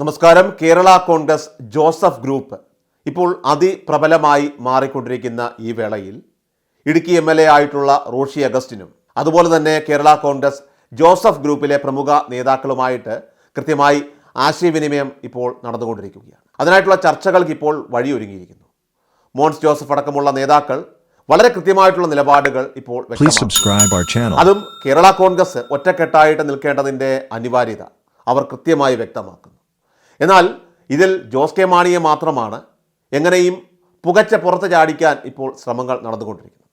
നമസ്കാരം. Kerala Congress Joseph group ഇപ്പോൾ അതിപ്രബലമായി മാറിക്കൊണ്ടിരിക്കുന്ന ഈ വേളയിൽ ഇടുക്കി എം എൽ എ ആയിട്ടുള്ള റോഷി അഗസ്റ്റിനും അതുപോലെ തന്നെ കേരള കോൺഗ്രസ് ജോസഫ് ഗ്രൂപ്പിലെ പ്രമുഖ നേതാക്കളുമായിട്ട് കൃത്യമായി ആശയവിനിമയം ഇപ്പോൾ നടന്നുകൊണ്ടിരിക്കുകയാണ്. അതിനായിട്ടുള്ള ചർച്ചകൾക്ക് ഇപ്പോൾ വഴിയൊരുങ്ങിയിരിക്കുന്നു. മോൻസ് ജോസഫ് അടക്കമുള്ള നേതാക്കൾ വളരെ കൃത്യമായിട്ടുള്ള നിലപാടുകൾ ഇപ്പോൾ. അതും കേരള കോൺഗ്രസ് ഒറ്റക്കെട്ടായിട്ട് നിൽക്കേണ്ടതിന്റെ അനിവാര്യത അവർ കൃത്യമായി വ്യക്തമാക്കുന്നു. എന്നാൽ ഇതിൽ ജോസ് കെ മാണിയെ മാത്രമാണ് എങ്ങനെയും പുകച്ച പുറത്ത് ചാടിക്കാൻ ഇപ്പോൾ ശ്രമങ്ങൾ നടന്നുകൊണ്ടിരിക്കുന്നത്.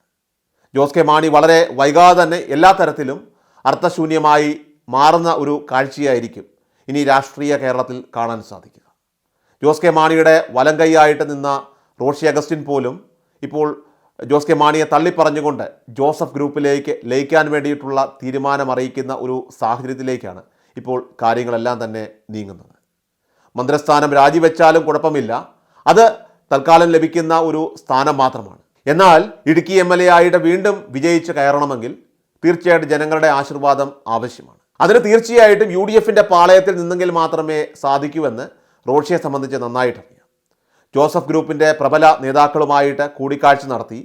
ജോസ് കെ മാണി വളരെ വൈകാതെ തന്നെ എല്ലാ തരത്തിലും അർത്ഥശൂന്യമായി മാറുന്ന ഒരു കാഴ്ചയായിരിക്കും ഇനി രാഷ്ട്രീയ കേരളത്തിൽ കാണാൻ സാധിക്കുക. ജോസ് കെ മാണിയുടെ വലം കൈയായിട്ട് നിന്ന റോഷി അഗസ്റ്റിൻ പോലും ഇപ്പോൾ ജോസ് കെ മാണിയെ തള്ളിപ്പറഞ്ഞുകൊണ്ട് ജോസഫ് ഗ്രൂപ്പിലേക്ക് ലയിക്കാൻ വേണ്ടിയിട്ടുള്ള തീരുമാനം അറിയിക്കുന്ന ഒരു സാഹചര്യത്തിലേക്കാണ് ഇപ്പോൾ കാര്യങ്ങളെല്ലാം തന്നെ നീങ്ങുന്നത്. മന്ത്രിസ്ഥാനം രാജിവെച്ചാലും കുഴപ്പമില്ല. അത് തൽക്കാലം ലഭിക്കുന്ന ഒരു സ്ഥാനം മാത്രമാണ്. എന്നാൽ ഇടുക്കി എം എൽ എ ആയിട്ട് വീണ്ടും വിജയിച്ച് കയറണമെങ്കിൽ തീർച്ചയായിട്ടും ജനങ്ങളുടെ ആശീർവാദം ആവശ്യമാണ്. അതിന് തീർച്ചയായിട്ടും യു ഡി എഫിന്റെ പാളയത്തിൽ നിന്നെങ്കിൽ മാത്രമേ സാധിക്കൂവെന്ന് റോഷിയെ സംബന്ധിച്ച് നന്നായിട്ടറിയാം ജോസഫ് ഗ്രൂപ്പിന്റെ പ്രബല നേതാക്കളുമായിട്ട് കൂടിക്കാഴ്ച നടത്തി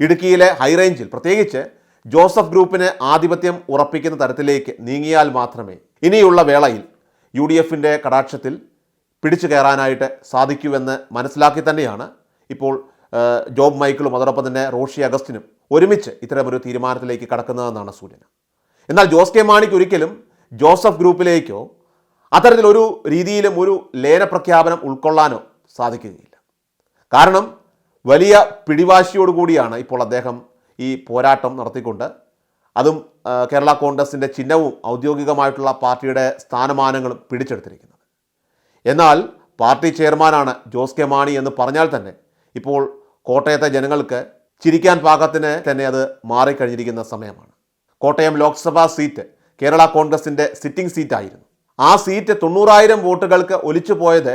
ഇടുക്കിയിലെ ഹൈറേഞ്ചിൽ പ്രത്യേകിച്ച് ജോസഫ് ഗ്രൂപ്പിന് ആധിപത്യം ഉറപ്പിക്കുന്ന തരത്തിലേക്ക് നീങ്ങിയാൽ മാത്രമേ ഇനിയുള്ള വേളയിൽ യു ഡി എഫിന്റെ കടാക്ഷത്തിൽ പിടിച്ചു കയറാനായിട്ട് സാധിക്കുമെന്ന് മനസ്സിലാക്കി തന്നെയാണ് ഇപ്പോൾ ജോബ് മൈക്കിളും അതോടൊപ്പം തന്നെ റോഷി അഗസ്റ്റിനും ഒരുമിച്ച് ഇത്തരമൊരു തീരുമാനത്തിലേക്ക് കടക്കുന്നതെന്നാണ് സൂചന. എന്നാൽ ജോസ് കെ മാണിക്ക് ഒരിക്കലും ജോസഫ് ഗ്രൂപ്പിലേക്കോ അത്തരത്തിലൊരു രീതിയിലും ഒരു ലേന പ്രഖ്യാപനം ഉൾക്കൊള്ളാനോ സാധിക്കുകയില്ല. കാരണം വലിയ പിടിവാശിയോടുകൂടിയാണ് ഇപ്പോൾ അദ്ദേഹം ഈ പോരാട്ടം നടത്തിക്കൊണ്ട് അതും കേരള കോൺഗ്രസിന്റെ ചിഹ്നവും ഔദ്യോഗികമായിട്ടുള്ള പാർട്ടിയുടെ സ്ഥാനമാനങ്ങളും പിടിച്ചെടുത്തിരിക്കുന്നത്. എന്നാൽ പാർട്ടി ചെയർമാനാണ് ജോസ് കെ മാണി എന്ന് പറഞ്ഞാൽ തന്നെ ഇപ്പോൾ കോട്ടയത്തെ ജനങ്ങൾക്ക് ചിരിക്കാൻ പാകത്തിന് തന്നെ അത് മാറിക്കഴിഞ്ഞിരിക്കുന്ന സമയമാണ്. കോട്ടയം ലോക്സഭാ സീറ്റ് കേരള കോൺഗ്രസിന്റെ സിറ്റിംഗ് സീറ്റായിരുന്നു. ആ സീറ്റ് തൊണ്ണൂറായിരം വോട്ടുകൾക്ക് ഒലിച്ചു പോയത്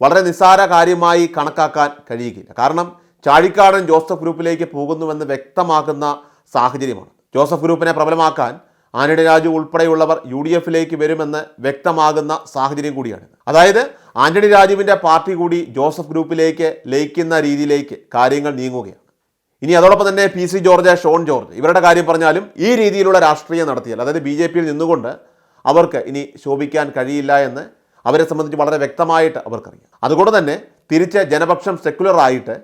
വളരെ നിസ്സാര കാര്യമായി കണക്കാക്കാൻ കഴിയുകയില്ല. കാരണം ചാഴിക്കാടൻ ജോസഫ് ഗ്രൂപ്പിലേക്ക് പോകുന്നുവെന്ന് വ്യക്തമാക്കുന്ന സാഹചര്യമാണ്. ജോസഫ് ഗ്രൂപ്പിനെ പ്രബലമാക്കാൻ ആന്റണി രാജു ഉൾപ്പെടെയുള്ളവർ യു ഡി എഫിലേക്ക് വരുമെന്ന് വ്യക്തമാകുന്ന സാഹചര്യം കൂടിയാണ്. അതായത് ആന്റണി രാജുവിന്റെ പാർട്ടി കൂടി ജോസഫ് ഗ്രൂപ്പിലേക്ക് ലയിക്കുന്ന രീതിയിലേക്ക് കാര്യങ്ങൾ നീങ്ങുകയാണ്. ഇനി അതോടൊപ്പം തന്നെ പി സി ജോർജ് ഷോൺ ജോർജ് ഇവരുടെ കാര്യം പറഞ്ഞാലും ഈ രീതിയിലുള്ള രാഷ്ട്രീയം നടത്തിയാൽ അതായത് ബി ജെ പിയിൽ നിന്നുകൊണ്ട് അവർക്ക് ഇനി ശോഭിക്കാൻ കഴിയില്ല എന്ന് അവരെ സംബന്ധിച്ച് വളരെ വ്യക്തമായിട്ട് അവർക്കറിയാം. അതുകൊണ്ട് തന്നെ തിരിച്ച് ജനപക്ഷം സെക്യുലർ ആയിട്ട്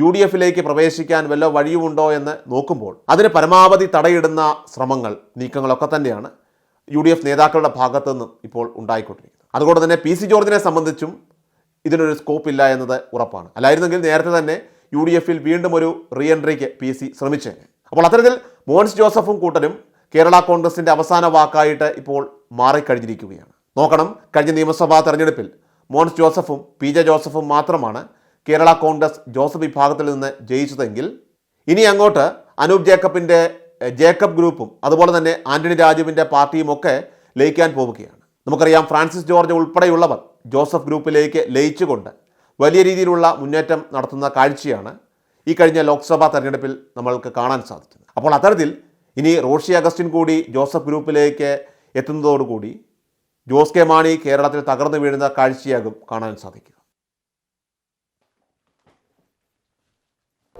യു ഡി എഫിലേക്ക് പ്രവേശിക്കാൻ വല്ല വഴിയുമുണ്ടോ എന്ന് നോക്കുമ്പോൾ അതിന് പരമാവധി തടയിടുന്ന ശ്രമങ്ങൾ നീക്കങ്ങളൊക്കെ തന്നെയാണ് യു ഡി എഫ് നേതാക്കളുടെ ഭാഗത്തു നിന്നും ഇപ്പോൾ ഉണ്ടായിക്കൊണ്ടിരിക്കുന്നത്. അതുകൊണ്ട് തന്നെ പി സി ജോർജിനെ സംബന്ധിച്ചും ഇതിനൊരു സ്കോപ്പ് ഇല്ല എന്നത് ഉറപ്പാണ്. അല്ലായിരുന്നെങ്കിൽ നേരത്തെ തന്നെ യു ഡി എഫിൽ വീണ്ടും ഒരു റീ എൻട്രിക്ക് പി സി ശ്രമിച്ചേനെ. അപ്പോൾ അത്തരത്തിൽ മോൻസ് ജോസഫും കൂട്ടരും കേരള കോൺഗ്രസിന്റെ അവസാന വാക്കായിട്ട് ഇപ്പോൾ മാറിക്കഴിഞ്ഞിരിക്കുകയാണ്. നോക്കണം കഴിഞ്ഞ നിയമസഭാ തെരഞ്ഞെടുപ്പിൽ മോൻസ് ജോസഫും പി ജെ ജോസഫും മാത്രമാണ് കേരള കോൺഗ്രസ് ജോസഫ് വിഭാഗത്തിൽ നിന്ന് ജയിച്ചതെങ്കിൽ ഇനി അങ്ങോട്ട് അനൂപ് ജേക്കബിന്റെ ജേക്കബ് ഗ്രൂപ്പും അതുപോലെ തന്നെ ആന്റണി രാജുവിന്റെ പാർട്ടിയും ഒക്കെ ലയിക്കാൻ പോവുകയാണ്. നമുക്കറിയാം ഫ്രാൻസിസ് ജോർജ് ഉൾപ്പെടെയുള്ളവർ ജോസഫ് ഗ്രൂപ്പിലേക്ക് ലയിച്ചുകൊണ്ട് വലിയ രീതിയിലുള്ള മുന്നേറ്റം നടത്തുന്ന കാഴ്ചയാണ് ഈ കഴിഞ്ഞ ലോക്സഭാ തെരഞ്ഞെടുപ്പിൽ നമ്മൾക്ക് കാണാൻ സാധിച്ചത്. അപ്പോൾ അത്തരത്തിൽ ഇനി റോഷി അഗസ്റ്റിൻ കൂടി ജോസഫ് ഗ്രൂപ്പിലേക്ക് എത്തുന്നതോടുകൂടി ജോസ് കെ മാണി കേരളത്തിൽ തകർന്നു വീഴുന്ന കാഴ്ചയാകും കാണാൻ സാധിക്കുക.